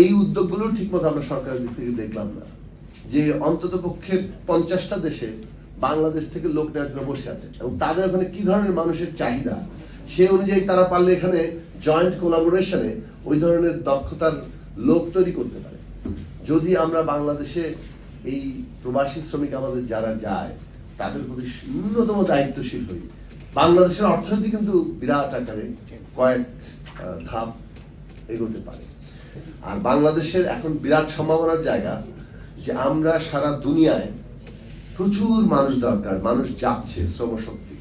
এই উদ্যোগগুলো ঠিকমতো আমরা সরকারের দিক থেকে দেখলাম না। যে অন্তত পক্ষে পঞ্চাশটা দেশে বাংলাদেশ থেকে লোক নেওয়ার বসে আছে। এবং তাদের ওখানে কি ধরনের মানুষের চাহিদা, সে অনুযায়ী তারা পারলে এখানে জয়েন্ট কোলাবোরেশনে ওই ধরনের দক্ষতার লোক তৈরি করতে পারে। যদি আমরা বাংলাদেশে এই প্রবাসী শ্রমিক আমাদের যারা যায়, তাদের প্রতি ন্যূনতম দায়িত্বশীল হই। বাংলাদেশের অর্থনীতি কিন্তু বিরাট আকারে কয়েক ধাপ এগোতে পারে। আর বাংলাদেশের এখন বিরাট সম্ভাবনার জায়গা যে আমরা সারা দুনিয়ায় প্রচুর মানুষ দরকার, মানুষ যাচ্ছে শ্রমশক্তি।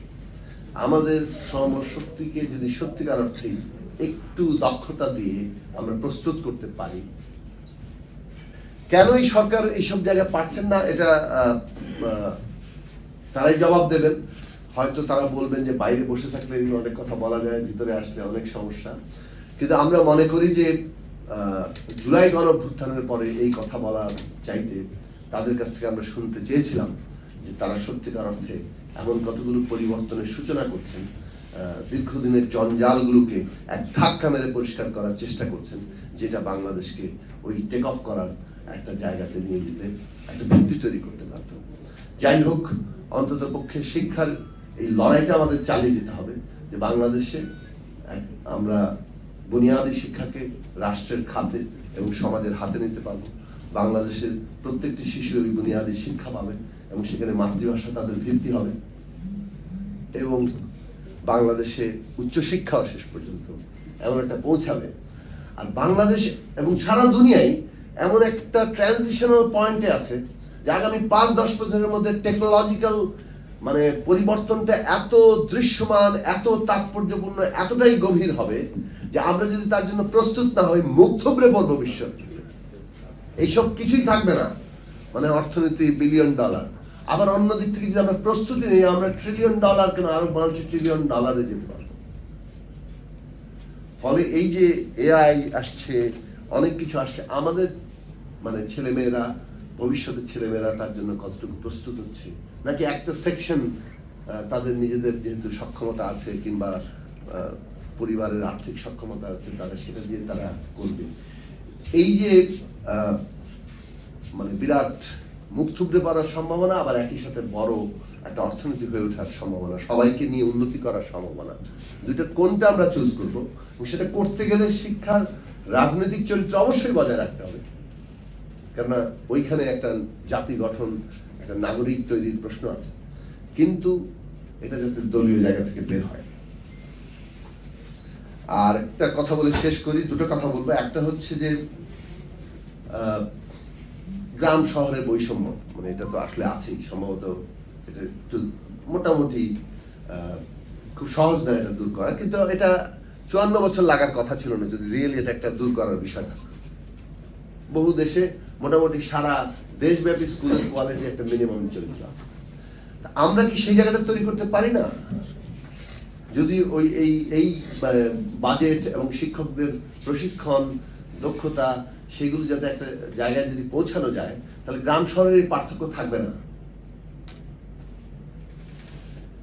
আমাদের শ্রমশক্তিকে যদি সত্যিকার অর্থেই একটু দক্ষতা দিয়ে আমরা প্রস্তুত করতে পারি, কেন এই সরকার এইসব জায়গায় পারছেন না? এটা তারাই জবাব দেবেন। হয়তো তারা বলবেন যে বাইরে বসে থাকলে অনেক কথা বলা যায়, ভিতরে আসছে অনেক সমস্যা। কিন্তু আমরা মনে করি যে জুলাই গণ অভ্যুত্থানের পরে এই কথা বলার চাইতে তাদের কাছ থেকে আমরা শুনতে চেয়েছিলাম যে তারা সত্যিকার অর্থে এমন কতগুলো পরিবর্তনের সূচনা করছেন দীর্ঘদিনের জঞ্জালগুলোকে এক ধাক্কা মেরে পরিষ্কার করার চেষ্টা করছেন, যেটা বাংলাদেশকে ওই টেক অফ করার একটা জায়গাতে নিয়ে যেতে, একটা ভিত্তি তৈরি করতে পারত যাই হোক, অন্তত পক্ষে শিক্ষার এই লড়াইটা আমাদের চালিয়ে যেতে হবে, যে বাংলাদেশে আমরা বুনিয়াদী শিক্ষাকে রাষ্ট্রের খাতে এবং সমাজের হাতে নিতে পারব। বাংলাদেশের প্রত্যেকটি শিশু এই বুনিয়াদী শিক্ষা পাবে এবং সেখানে মাতৃভাষা তাদের ভিত্তি হবে। এবং বাংলাদেশে উচ্চশিক্ষাও শেষ পর্যন্ত এমন একটা পৌঁছাবে। আর বাংলাদেশ এবং সারা দুনিয়ায় এমন একটা ট্রানজিশনাল পয়েন্টে আছে যে আগামী পাঁচ দশ বছরের মধ্যে টেকনোলজিক্যাল মানে পরিবর্তনটা এত দৃশ্যমান, এত তাৎপর্যপূর্ণ, এতটাই গভীর হবে যে আমরা যদি তার জন্য প্রস্তুত না হই থুবড়ে পড়ব বিশ্ব এইসব কিছুই থাকবে না। মানে অর্থনীতি বিলিয়ন ডলার আবার অন্য দিক থেকে যদি আমরা প্রস্তুতি নিই, আমরা ট্রিলিয়ন ডলার কেন আরও মাল্টি ট্রিলিয়ন ডলারে যেতে পারব? ফলে এই যে এআই আসছে, অনেক কিছু আসছে, আমাদের মানে ছেলেমেয়েরা ভবিষ্যতের ছেলেমেয়েরা তার জন্য কতটুকু প্রস্তুত হচ্ছে? নাকি একটা সেকশন তাদের নিজেদের যেহেতু সক্ষমতা আছে কিংবা পরিবারের আর্থিক সক্ষমতা আছে, তারা সেটা দিয়ে তারা করবে। এই যে মানে বিরাট মুখ থুবড়ে পড়ার সম্ভাবনা, আবার একই সাথে বড় একটা অর্থনীতি হয়ে ওঠার সম্ভাবনা, সবাইকে নিয়ে উন্নতি করার সম্ভাবনা। দুইটা কোনটা আমরা চুজ করব? সেটা করতে গেলে শিক্ষার রাজনৈতিক চরিত্র অবশ্যই বজায় রাখতে হবে। কেননা ওইখানে একটা জাতি গঠন, একটা নাগরিক তৈরির প্রশ্ন আছে। কিন্তু এটা যাতে দলীয় জায়গা থেকে বের হয়। আর একটা কথা বলে শেষ করি, দুটো কথা বলব। একটা হচ্ছে যে গ্রাম শহরের বৈষম্য মানে এটা তো আসলে আছেই, সম্ভবত এটা একটু মোটামুটি খুব সহজ নয় এটা দূর করা। কিন্তু এটা চুয়ান্ন বছর লাগার কথা ছিল না, যদি রিয়েলি এটা একটা দূর করার বিষয় বহু দেশে মোটামুটি সারা দেশব্যাপী স্কুল কলেজে একটা মিনিমাম চরিত্র আছে। আমরা কি সেই জায়গাটা তৈরি করতে পারি না? যদি ওই এই এই বাজেট এবং শিক্ষকদের প্রশিক্ষণ, দক্ষতা, সেগুলো যাতে একটা জায়গায় যদি পৌঁছানো যায়, তাহলে গ্রাম শহরের পার্থক্য থাকবে না।